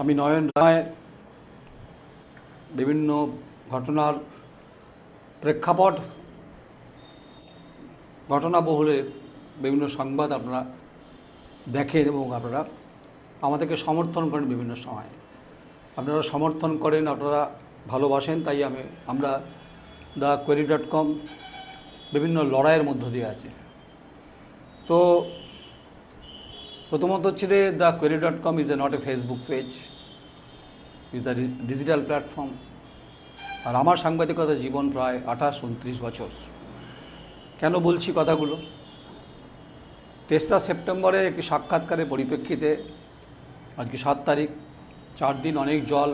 আমি নয়ন রায়, বিভিন্ন ঘটনার প্রেক্ষাপট ঘটনাবহুলের বিভিন্ন সংবাদ আপনারা দেখেন এবং আপনারা আমাদেরকে সমর্থন করেন বিভিন্ন সময়। আপনারা সমর্থন করেন, আপনারা ভালোবাসেন, তাই আমি, আমরা দ্য কোয়েরি ডট কম বিভিন্ন লড়াইয়ের মধ্য দিয়ে আছে। তো প্রথমত হচ্ছে যে the query dot com is a not a Facebook page is the digital platform আর আমার সাংবাদিকতা জীবন প্রায় আঠাশ, উনত্রিশ বছর। কেন বলছি কথাগুলো? তেসরা সেপ্টেম্বরে একটি সাক্ষাৎকারের পরিপ্রেক্ষিতে আজকে সাত তারিখ, চার দিন অনেক জল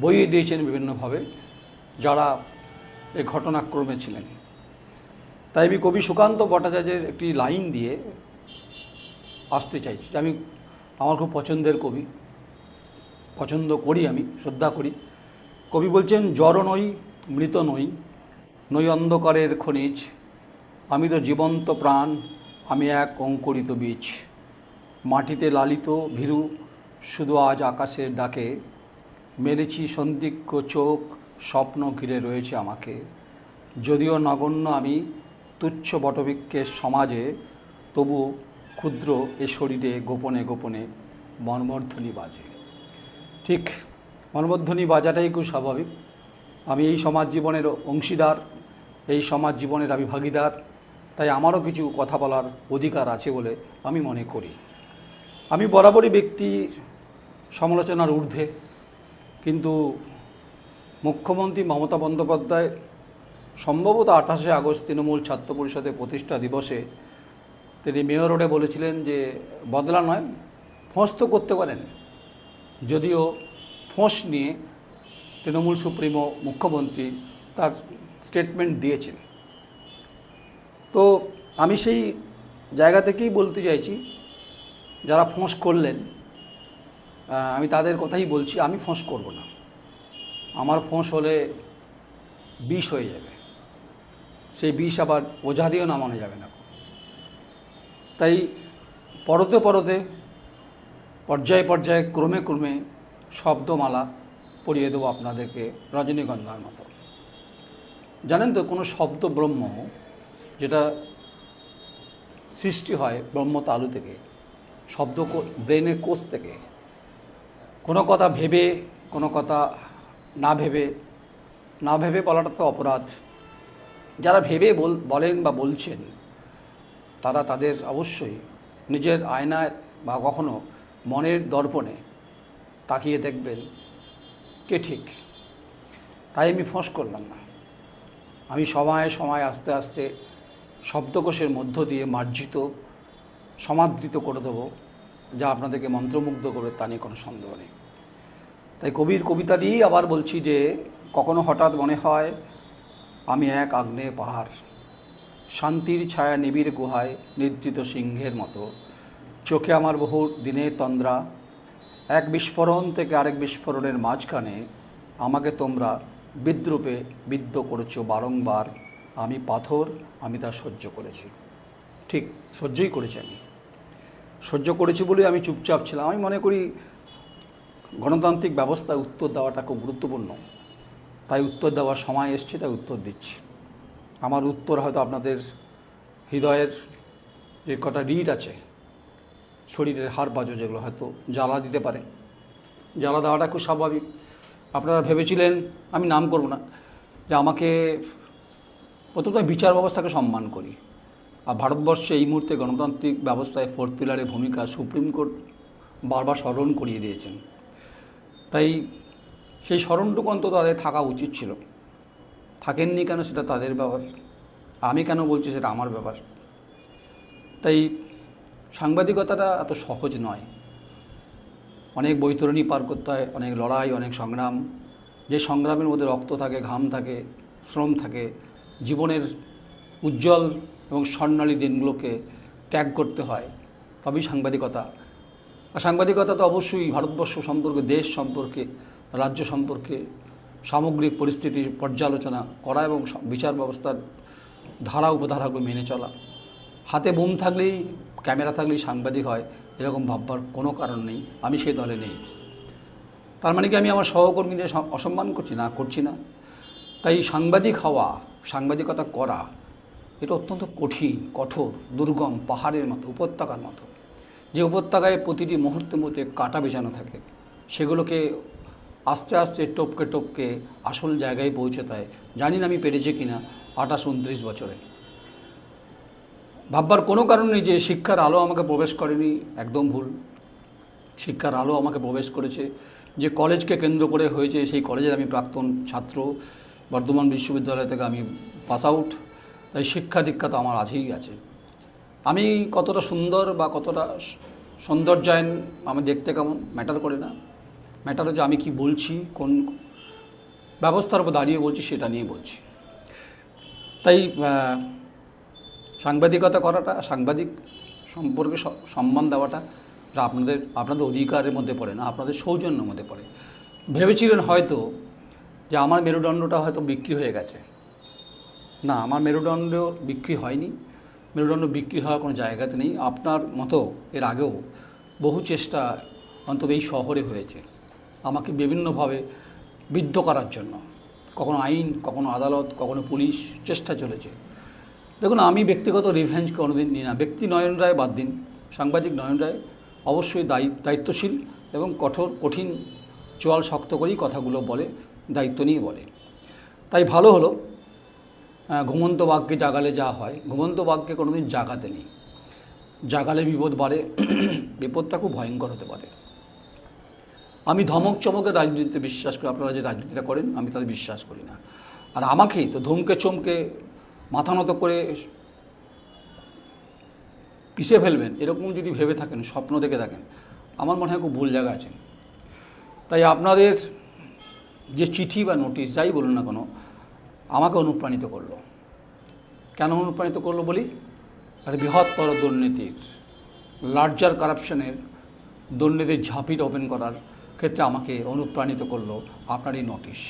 বইয়ে দিয়েছেন বিভিন্নভাবে, যারা এই ঘটনাক্রমে ছিলেন। তাই আমি কবি সুকান্ত ভট্টাচার্যের একটি লাইন দিয়ে আসতে চাইছি। আমি, আমার খুব পছন্দের কবি, পছন্দ করি আমি, শ্রদ্ধা করি। কবি বলছেন জড় নই, মৃত নই নই অন্ধকারের খনিজ। আমি তো জীবন্ত প্রাণ, আমি এক অঙ্কুরিত বীজ। মাটিতে লালিত ভীরু, শুধু আজ আকাশের ডাকে। মেরেছি সন্দিগ্ধ চোখ, স্বপ্ন ঘিরে রয়েছে আমাকে। যদিও নগণ্য আমি, তুচ্ছ বটবৃক্ষের সমাজে তবু ক্ষুদ্র এ শরীরে গোপনে গোপনে মর্মধ্বনি বাজে। ঠিক মর্মধ্বনি বাজাটাই খুব স্বাভাবিক। আমি এই সমাজ জীবনের অংশীদার, এই সমাজ জীবনের আমি ভাগিদার, তাই আমারও কিছু কথা বলার অধিকার আছে বলে আমি মনে করি। আমি বরাবরই ব্যক্তি সমালোচনার ঊর্ধ্বে, কিন্তু মুখ্যমন্ত্রী মমতা বন্দ্যোপাধ্যায় সম্ভবত আঠাশে আগস্ট তৃণমূল ছাত্র পরিষদের প্রতিষ্ঠা দিবসে তিনি মেয়র রোডে বলেছিলেন যে, বদলা নয়, ফোঁস তো করতে পারেন। যদিও ফোঁস নিয়ে তৃণমূল সুপ্রিমো মুখ্যমন্ত্রী তার স্টেটমেন্ট দিয়েছেন। তো আমি সেই জায়গা থেকেই বলতে চাইছি, যারা ফোঁস করলেন আমি তাদের কথাই বলছি, আমি ফোঁস করব না। আমার ফোঁস হলে বিষ হয়ে যাবে। সেই বিষ আবার ওঝা দিয়েও নামানো যাবে না। তাই পরতে পরতে, পর্যায়ে পর্যায়ে, ক্রমে ক্রমে শব্দমালা পড়িয়ে দেবো আপনাদেরকে রজনীগন্ধার মতো। জানেন তো কোনো শব্দ ব্রহ্ম যেটা সৃষ্টি হয় ব্রহ্ম তালু থেকে, শব্দ ব্রেনের কোষ থেকে, কোনো কথা ভেবে, কোনো কথা না ভেবে না ভেবে বলাটা তো অপরাধ। যারা ভেবে বল, বলেন বা বলছেন তারা তাদের অবশ্যই নিজের আয়নায় বা কখনো মনের দর্পণে তাকিয়ে দেখবেন কে ঠিক। তাই আমি ফোঁস করলাম না। আমি সময়ে সময় আস্তে আস্তে শব্দকোষের মধ্য দিয়ে মার্জিত, সমাদৃত করে দেবো, যা আপনাদেরকে মন্ত্রমুগ্ধ করবে তা নিয়ে কোনো সন্দেহ নেই। তাই কবির কবিতা দিয়েই আবার বলছি যে, কখনো হঠাৎ মনে হয়, আমি এক আগ্নেয় পাহাড়। শান্তির ছায়া নিবিড় গুহায় নিদ্রিত সিংহের মতো। চোখে আমার বহু দিনের তন্দ্রা। এক বিস্ফোরণ থেকে আরেক বিস্ফোরণের মাঝখানে আমাকে তোমরা বিদ্রুপে বিদ্ধ করেছ বারংবার। আমি পাথর, আমি তা সহ্য করেছি। ঠিক সহ্যই করেছি আমি। সহ্য করেছি বলে আমি চুপচাপ ছিলাম। আমি মনে করি গণতান্ত্রিক ব্যবস্থায় উত্তর দেওয়াটা খুব গুরুত্বপূর্ণ। তাই উত্তর দেওয়ার সময় এসছে, তাই উত্তর দিচ্ছি। আমার উত্তর হয়তো আপনাদের হৃদয়ের যে কটা রিড আছে, শরীরের হাড় বাজো যেগুলো হয়তো জ্বালা দিতে পারে। জ্বালা দেওয়াটা খুব স্বাভাবিক। আপনারা ভেবেছিলেন আমি নাম করব না, যে আমাকে প্রথমত বিচার ব্যবস্থাকে সম্মান করি। আর ভারতবর্ষে এই মুহূর্তে গণতান্ত্রিক ব্যবস্থায় ফোর্থ পিলারের ভূমিকা সুপ্রিম কোর্ট বারবার স্মরণ করিয়ে দিয়েছেন। তাই সেই স্মরণটুকু অন্তত তাদের থাকা উচিত ছিল। থাকেননি কেন সেটা তাদের ব্যাপার? আমি কেন বলছি সেটা আমার ব্যাপার? তাই সাংবাদিকতাটা এত সহজ নয়। অনেক বৈতরণী পার করতে হয়, অনেক লড়াই, অনেক সংগ্রাম। যে সংগ্রামের মধ্যে রক্ত থাকে, ঘাম থাকে, শ্রম থাকে, জীবনের উজ্জ্বল এবং স্বর্ণালী দিনগুলোকে ত্যাগ করতে হয়, তবেই সাংবাদিকতা। আর সাংবাদিকতা তো অবশ্যই ভারতবর্ষ সম্পর্কে, দেশ সম্পর্কে, রাজ্য সম্পর্কে সামগ্রিক পরিস্থিতির পর্যালোচনা করা এবং বিচার ব্যবস্থার ধারা উপধারাগুলো মেনে চলা। হাতে বুম থাকলেই, ক্যামেরা থাকলেই সাংবাদিক হয়, এরকম ভাববার কোনো কারণ নেই। আমি সেই দলে নেই। তার মানে কি আমি আমার সহকর্মীদের অসম্মান করছি? না করছি না। তাই সাংবাদিক হওয়া, সাংবাদিকতা করা, এটা অত্যন্ত কঠিন, কঠোর, দুর্গম, পাহাড়ের মতো, উপত্যকার মতো। যে উপত্যকায় প্রতিটি মুহূর্তে মুহূর্তে কাটা বেছানো থাকে, সেগুলোকে আস্তে আস্তে টপকে টপকে আসল জায়গায় পৌঁছে দেয়। জানি না আমি পেরেছি কি না আঠাশ, উনত্রিশ বছরে। ভাববার কোনো কারণ নেই যে শিক্ষার আলো আমাকে প্রবেশ করেনি, একদম ভুল। শিক্ষার আলো আমাকে প্রবেশ করেছে। যে কলেজকে কেন্দ্র করে হয়েছে সেই কলেজের আমি প্রাক্তন ছাত্র। বর্ধমান বিশ্ববিদ্যালয় থেকে আমি পাস আউট। তাই শিক্ষা দীক্ষা তো আমার আজই আছে। আমি কতটা সুন্দর বা কতটা সৌন্দর্যায়ন আমি দেখতে কেমন ম্যাটার করে না। ম্যাটার হচ্ছে আমি কি বলছি, কোন ব্যবস্থার উপর দাঁড়িয়ে বলছি, সেটা নিয়ে বলছি। তাই সাংবাদিকতা করাটা, সাংবাদিক সম্পর্কে সম্মান দেওয়াটা আপনাদের আপনাদের অধিকারের মধ্যে পড়ে না, আপনাদের সৌজন্যের মধ্যে পড়ে। ভেবেছিলেন হয়তো যে আমার মেরুদণ্ডটা হয়তো বিক্রি হয়ে গেছে। না, আমার মেরুদণ্ড বিক্রি হয়নি। মেরুদণ্ড বিক্রি হওয়ার কোনো জায়গাতে নেই। আপনার মতো এর আগেও বহু চেষ্টা অন্তত এই শহরে হয়েছে। আমাকে বিভিন্নভাবে বিদ্ধ করার জন্য। কখনো আইন, কখনো আদালত, কখনো পুলিশ চেষ্টা চলেছে। দেখুন, আমি ব্যক্তিগত রিভেঞ্জ কোনোদিন নিই না। ব্যক্তি নয়ন রায় বাদ দিন। সাংবাদিক নয়ন রায় অবশ্যই দায়ী, দায়িত্বশীল এবং কঠোর, কঠিন চোয়াল শক্ত করেই কথাগুলো বলে, দায়িত্ব নিয়ে বলে। তাই ভালো হলো ঘুমন্ত বাঘকে জাগালে যা হয়। ঘুমন্ত বাঘকে কোনোদিন জাগাতে নেই। জাগালে বিপদ বাড়ে, বিপদটা খুব ভয়ঙ্কর হতে পারে। আমি ধমক চমকের রাজনীতিতে বিশ্বাস করি, আপনারা যে রাজনীতিটা করেন, আমি তাদের বিশ্বাস করি না। আর আমাকেই তো ধমকে চমকে মাথা নত করে পিষে ফেলবেন, এরকম যদি ভেবে থাকেন, স্বপ্ন দেখে থাকেন, আমার মনে হয় খুব ভুল জায়গা আছে তাই আপনাদের যে চিঠি বা নোটিশ, যাই বলুন না কোনো, আমাকে অনুপ্রাণিত করল। কেন অনুপ্রাণিত করল বলি? একটা বৃহত্তর দুর্নীতির লার্জার কারাপশনের দুর্নীতির ঝাঁপিটা ওপেন করার ক্ষেত্রে আমাকে অনুপ্রাণিত করল আপনার এই নোটিশ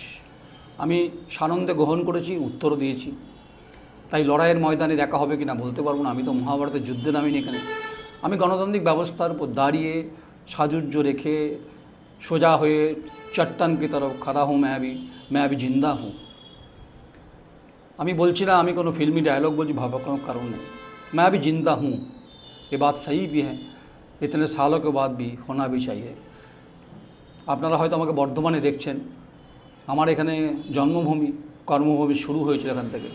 আমি সানন্দে গ্রহণ করেছি উত্তর দিয়েছি। তাই লড়াইয়ের ময়দানে দেখা হবে কি না বলতে পারব না। আমি তো মহাভারতের যুদ্ধে নামিনি এখানে। আমি গণতান্ত্রিক ব্যবস্থার উপর দাঁড়িয়ে সাজুর্য রেখে সোজা হয়ে চট্টানকে তরফ খাড়া হুঁ ম্যাবি ম্যাবি জিন্দা হুঁ আমি বলছি না, আমি কোনো ফিল্মি ডায়লগ বলছি, ভাবার কোনো কারণ নেই। ম্যাবি জিন্দা হুঁ এ বাত সহি ভি হ্যাঁ इतने सालों বাদ বি হোনা होना চাই আপনারা হয়তো আমাকে বর্ধমানে দেখছেন। আমার এখানে জন্মভূমি, কর্মভূমি শুরু হয়েছিল এখান থেকে।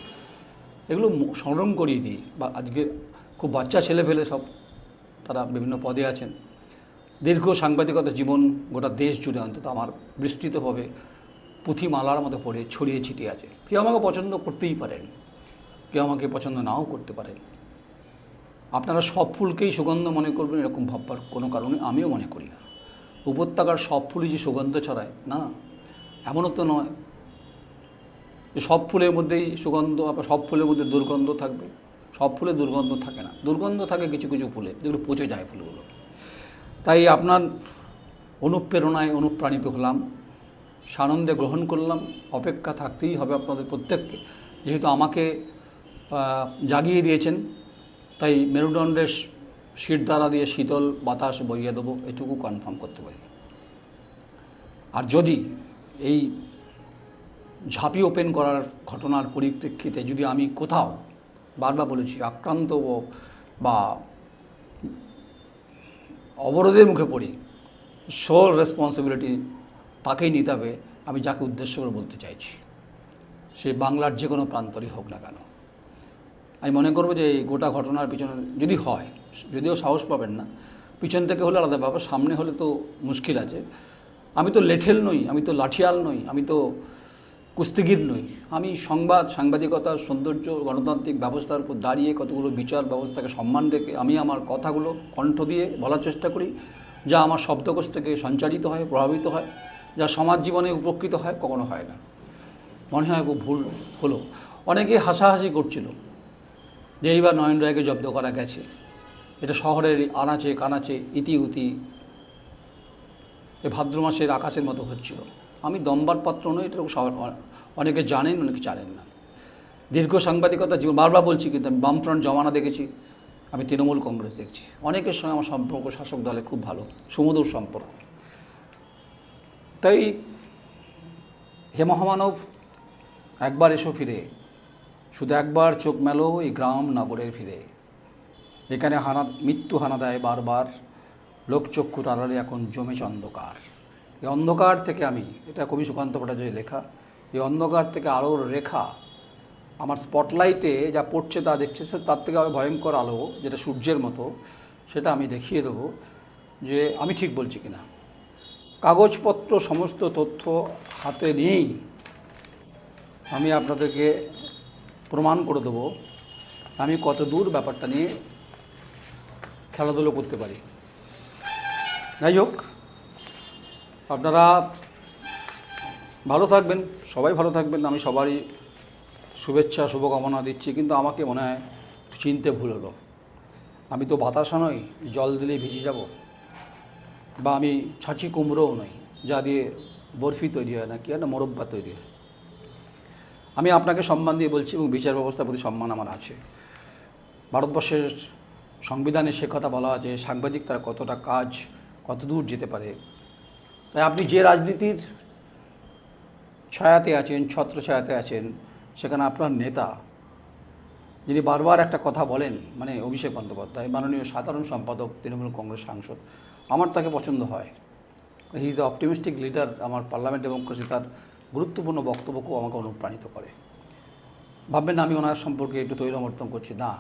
এগুলো ম- স্মরণ করিয়ে দিই। বা আজকে খুব বাচ্চা ছেলে ফেলে সব তারা বিভিন্ন পদে আছেন। দীর্ঘ সাংবাদিকতা জীবন গোটা দেশ জুড়ে অন্তত আমার বিস্তৃতভাবে পুঁথিমালার মতো পড়ে, ছড়িয়ে ছিটিয়ে আছে। কেউ আমাকে পছন্দ করতেই পারেন, কেউ আমাকে পছন্দ নাও করতে পারেন। আপনারা সব ফুলকেই সুগন্ধ মনে করবেন, এরকম ভাববার কোনো কারণে আমিও মনে করি না। উপত্যকার সব ফুলই যে সুগন্ধ ছড়ায়, না? এমনও তো নয় যে সব ফুলের মধ্যেই সুগন্ধ, সব ফুলের মধ্যে দুর্গন্ধ থাকবে। সব ফুলে দুর্গন্ধ থাকে না। দুর্গন্ধ থাকে কিছু কিছু ফুলে, যেগুলো পচে যায় ফুলগুলো। তাই আপনার অনুপ্রেরণায় অনুপ্রাণিত হলাম, সানন্দে গ্রহণ করলাম, অপেক্ষা থাকতেই হবে আপনাদের প্রত্যেককে। যেহেতু আমাকে জাগিয়ে দিয়েছেন, তাই মেরুদণ্ডের শীত দ্বারা দিয়ে শীতল বাতাস বইয়ে দেবো, এটুকু কনফার্ম করতে পারি। আর যদি এই ঝাঁপি ওপেন করার ঘটনার পরিপ্রেক্ষিতে যদি আমি কোথাও বারবার বলেছি, আক্রান্ত বা অবরোধের মুখে পড়ি সোল রেসপন্সিবিলিটি তাকেই নিতে হবে, আমি যাকে উদ্দেশ্য করে বলতে চাইছি। সে বাংলার যে কোনো প্রান্তরই হোক না কেন। আমি মনে করব যে এই গোটা ঘটনার পিছনে যদি হয় যদিও সাহস পাবেন না। পিছন থেকে হলে আলাদা ব্যাপার, সামনে হলে তো মুশকিল আছে। আমি তো লেঠেল নই, আমি তো লাঠিয়াল নই, আমি তো কুস্তিগির নই। আমি সংবাদ সাংবাদিকতার সৌন্দর্য, গণতান্ত্রিক ব্যবস্থার উপর দাঁড়িয়ে কতগুলো বিচার ব্যবস্থাকে সম্মান রেখে আমি আমার কথাগুলো কণ্ঠ দিয়ে বলার চেষ্টা করি, যা আমার শব্দকোষ থেকে সঞ্চারিত হয়, প্রভাবিত হয়, যা সমাজ জীবনে উপকৃত হয়, কখনো হয় না। মনে হয় খুব ভুল হলো। অনেকে হাসাহাসি করছিল যে এইবার নয়ন রায়কে জব্দ করা গেছে। এটা শহরের আনাচে কানাচে ইতি উতি এ ভাদ্র মাসের আকাশের মতো হচ্ছিল। আমি দম্বার পাত্র নই, এটা অনেকে জানেন অনেকে জানেন না। দীর্ঘ সাংবাদিকতা জীবন, বারবার বলছি কিন্তু আমি বামফ্রন্ট জমানা দেখেছি, আমি তৃণমূল কংগ্রেস দেখছি। অনেকের সঙ্গে আমার সম্পর্ক শাসক দলে খুব ভালো, সুমধুর সম্পর্ক। তাই হে মহামানব, একবার এসো ফিরে, শুধু একবার চোখ মেলো এই গ্রাম নগরের ফিরে এখানে হানা, মৃত্যু হানা দেয় বারবার। লোকচক্ষুর আড়ালে এখন জমেছে অন্ধকার। এই অন্ধকার থেকে আমি, এটা কবি সুকান্ত ভট্টাচার্যের লেখা, এই অন্ধকার থেকে আলোর রেখা আমার স্পটলাইটে যা পড়ছে তা দেখছে, সে তার থেকে আরও ভয়ঙ্কর আলো, যেটা সূর্যের মতো, সেটা আমি দেখিয়ে দেবো যে আমি ঠিক বলছি কিনা। কাগজপত্র, সমস্ত তথ্য হাতে নিয়েই আমি আপনাদেরকে প্রমাণ করে দেবো। আমি কত দূর ব্যাপারটা নিয়ে খেলাধুলো করতে পারি। যাই হোক, আপনারা ভালো থাকবেন, সবাই ভালো থাকবেন, আমি সবারই শুভেচ্ছা, শুভকামনা দিচ্ছি, কিন্তু আমাকে মনে হয় চিনতে ভুল হলো। আমি তো বাতাসা নই, জল দিলেই ভিজে যাব। বা আমি ছাঁচি কুমড়োও নই, যা দিয়ে বরফি তৈরি হয় না কি না মোরব্বা তৈরি হয়। আমি আপনাকে সম্মান দিয়ে বলছি এবং বিচার ব্যবস্থার প্রতি সম্মান আমার আছে। ভারতবর্ষের সংবিধানে সে কথা বলা আছে, সাংবাদিক তার কতটা কাজ কত দূর যেতে পারে। তাই আপনি যে রাজনীতির ছায়াতে আছেন, ছত্র ছায়াতে আছেন, সেখানে আপনার নেতা, যিনি বারবার একটা কথা বলেন মানে অভিষেক বন্দ্যোপাধ্যায়, মাননীয় সাধারণ সম্পাদক, তৃণমূল কংগ্রেস সাংসদ, আমার তাকে পছন্দ হয়। হি ইজ অপটিমিস্টিক লিডার আমার পার্লামেন্ট ডেমোক্রেসি তার গুরুত্বপূর্ণ বক্তব্যকেও আমাকে অনুপ্রাণিত করে। ভাববেন আমি ওনার সম্পর্কে একটু তৈরমর্তন করছি। না,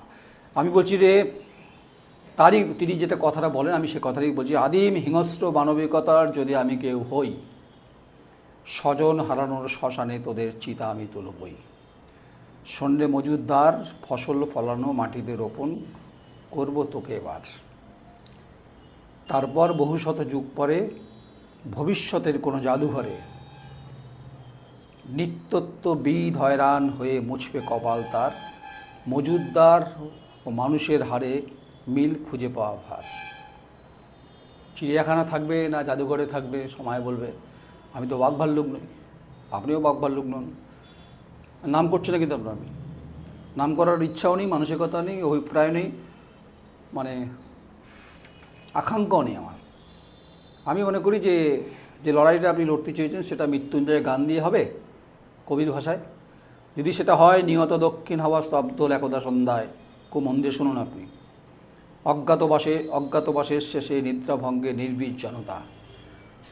আমি বলছি রে তারই তিনি যেটা কথাটা বলেন, আমি সে কথাটাই বলছি, আদিম হিংস্র মানবিকতার যদি আমি কেউ হই, স্বজন হারানোর শ্মশানে তোদের চিতা আমি তুলবই। সন্ধ্যে মজুদদার ফসল ফলানো, মাটিতে রোপণ করব তোকে এবার। তারপর বহু শত যুগ পরে, ভবিষ্যতের কোনো জাদুঘরে, নিত্যত্ববিদ হয়রান হয়ে মুছবে কপাল তার। মজুদদার ও মানুষের হারে মিল খুঁজে পাওয়া ভার। চিড়িয়াখানা থাকবে না জাদুঘরে থাকবে, সময় বলবে, আমি তো বাঘ ভাল্লুক নই, আপনিও বাঘ ভাল্লুক নন। নাম করছে না কিন্তু আপনার আমি নাম করার ইচ্ছাও নেই, মানসিকতা নেই, অভিপ্রায় নেই মানে আকাঙ্ক্ষাও নেই আমার। আমি মনে করি যে যে লড়াইটা আপনি লড়তে চেয়েছেন, সেটা মৃত্যুঞ্জয় গান দিয়ে হবে কবির ভাষায়। যদি সেটা হয়, নিহত দক্ষিণ হাওয়া স্তব্ধ একদা সন্ধ্যায়। খুব মন দিয়ে শুনুন আপনি। অজ্ঞাতবাসে, অজ্ঞাতবাসের শেষে নিদ্রাভঙ্গে নির্বীজ জনতা।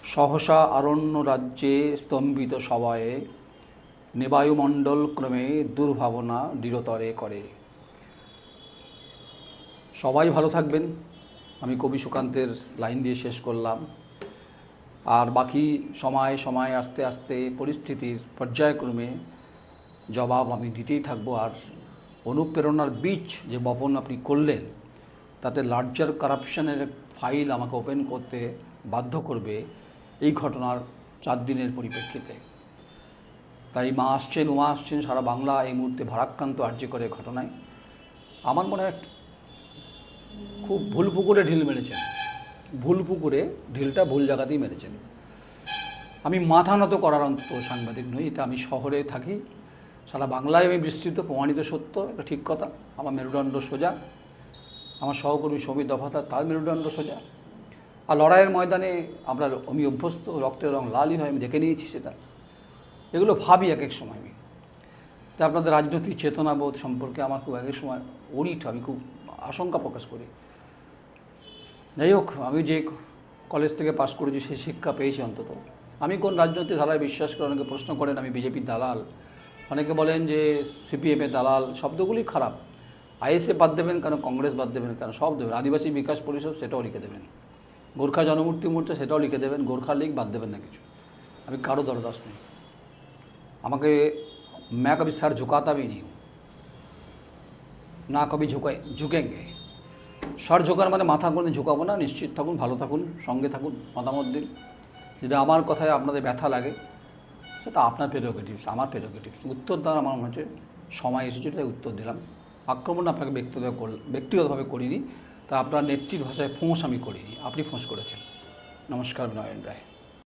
সহসা আরণ্য রাজ্যে স্তম্ভিত সবায়ে নিবায়ুমণ্ডল ক্রমে দুর্ভাবনা দৃঢ়তরে করে। সবাই ভালো থাকবেন। আমি কবি সুকান্তের লাইন দিয়ে শেষ করলাম। আর বাকি সময় সময় আস্তে আস্তে পরিস্থিতির পর্যায়ক্রমে জবাব আমি দিতেই থাকব। আর অনুপ্রেরণার বীজ যে বপন আপনি করলেন তাতে লার্জার কারাপশনের ফাইল আমাকে ওপেন করতে বাধ্য করবে এই ঘটনার চার দিনের পরিপ্রেক্ষিতে। তাই মা আসছেন, উমা আসছেন, সারা বাংলা এই মুহূর্তে ভারাক্রান্ত আর্য করে ঘটনায়। আমার মনে হয় খুব ভুল পুকুরে ঢিল মেরেছেন। ভুল পুকুরে ঢিলটা ভুল জায়গাতেই মেরেছেন। আমি মাথা নত করার অন্তত সাংবাদিক নই, এটা আমি শহরে থাকি। সারা বাংলায় আমি বিস্তৃত, প্রমাণিত সত্য, এটা ঠিক কথা। আমার মেরুদণ্ড সোজা। আমার সহকর্মী সমীর দফাতার তার মেরুদণ্ড সোজা। আর লড়াইয়ের ময়দানে আমরা আমি অভ্যস্ত রক্তের রং লালই হয়, আমি দেখে নিয়েছি সেটা। এগুলো ভাবি এক এক সময় আমি। তা আপনাদের রাজনৈতিক চেতনাবোধ সম্পর্কে আমার খুব এক এক সময় অনিট আমি খুব আশঙ্কা প্রকাশ করি। যাই হোক, আমি যে কলেজ থেকে পাশ করেছি, সেই শিক্ষা পেয়েছি অন্তত। আমি কোন রাজনৈতিক ধারায় বিশ্বাস করে অনেকে প্রশ্ন করেন, আমি বিজেপির দালাল। অনেকে বলেন যে সিপিএমের দালাল, শব্দগুলি খারাপ। আইএসএ বাদ দেবেন কেন কংগ্রেস বাদ দেবেন কেন সব দেবেন আদিবাসী বিকাশ পরিষদ সেটাও লিখে দেবেন গোর্খা জনমূর্তি মোর্চা সেটাও লিখে দেবেন গোর্খা লীগ বাদ দেবেন না কিছু আমি কারো দরদাস নেই আমাকে मैं कभी सर झुकाता भी नहीं हूँ না কবি ঝুঁকাই ঝুঁকেঙ্গে সর ঝোঁকার মানে মাথা কোনো ঝুঁকাবো না নিশ্চিত থাকুন ভালো থাকুন সঙ্গে থাকুন মতামত দিন যদি আমার কথায় আপনাদের ব্যথা লাগে সেটা আপনার প্রেরোগেটিভস আমার প্রেরোগেটিভস উত্তর দেওয়ার আমার মনে হচ্ছে সময় এসেছে তাই উত্তর দিলাম আক্রমণ আপনাকে ব্যক্তিগত ব্যক্তিগতভাবে করিনি, তা আপনার নেত্রীর ভাষায় ফোঁস আমি করিনি। আপনি ফোঁস করেছেন। নমস্কার নয়ন রায়।